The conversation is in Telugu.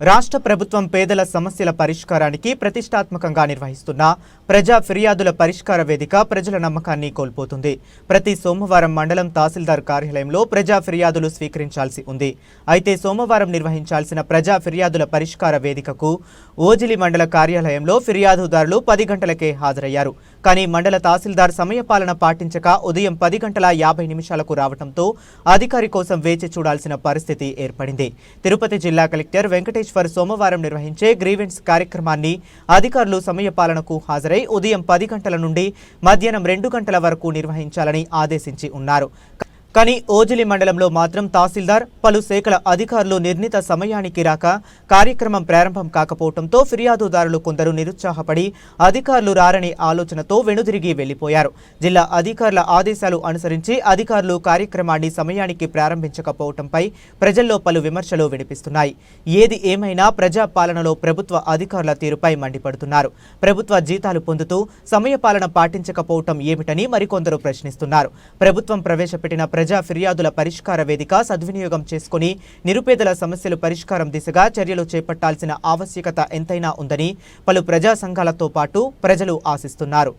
రాష్ట్ర ప్రభుత్వం పేదల సమస్యల పరిష్కారానికి ప్రతిష్టాత్మకంగా నిర్వహిస్తున్న ప్రజా ఫిర్యాదుల పరిష్కార వేదిక ప్రజల నమ్మకాన్ని కోల్పోతుంది. ప్రతి సోమవారం మండలం తహసీల్దార్ కార్యాలయంలో ప్రజా ఫిర్యాదులు స్వీకరించాల్సి ఉంది. అయితే సోమవారం నిర్వహించాల్సిన ప్రజా ఫిర్యాదుల పరిష్కార వేదికకు ఓజిలి మండల కార్యాలయంలో ఫిర్యాదుదారులు పది గంటలకే హాజరయ్యారు. కానీ మండల తహసీల్దార్ సమయపాలన పాటించక ఉదయం పది గంటల యాభై నిమిషాలకు రావడంతో అధికారి కోసం వేచి చూడాల్సిన పరిస్థితి ఏర్పడింది. తిరుపతి జిల్లా కలెక్టర్ వెంకటేశ్వర సోమవారం నిర్వహించే గ్రీవెన్స్ కార్యక్రమాన్ని అధికారులు సమయపాలనకు హాజరై ఉదయం పది గంటల నుండి మధ్యాహ్నం రెండు గంటల వరకు నిర్వహించాలని ఆదేశించి ఉన్నారు. కానీ ఓజిలి మండలంలో మాత్రం తహసీల్దార్ పలు శాఖల అధికారులు నిర్ణీత సమయానికి రాక కార్యక్రమం ప్రారంభం కాకపోవడంతో ఫిర్యాదుదారులు కొందరు నిరుత్సాహపడి అధికారులు రారనే ఆలోచనతో వెనుదిరిగి వెళ్ళిపోయారు జిల్లా అధికారుల ఆదేశాలు అనుసరించి అధికారులు కార్యక్రమాన్ని సమయానికి ప్రారంభించకపోవడంపై ప్రజల్లో పలు విమర్శలు వినిపిస్తున్నాయి. ఏది ఏమైనా ప్రజా పాలనలో ప్రభుత్వ అధికారుల తీరుపై మండిపడుతున్నారు. ప్రభుత్వ జీతాలు పొందుతూ సమయపాలన పాటించకపోవటం ఏమిటని మరికొందరు ప్రశ్నిస్తున్నారు. ప్రభుత్వం ప్రవేశపెట్టిన ప్రజా ఫిర్యాదుల పరిష్కార వేదిక సద్వినియోగం చేసుకుని నిరుపేదల సమస్యలు పరిష్కారం దిశగా చర్యలు చేపట్టాల్సిన ఆవశ్యకత ఎంతైనా ఉందని పలు ప్రజా సంఘాలతో పాటు ప్రజలు ఆశిస్తున్నారు.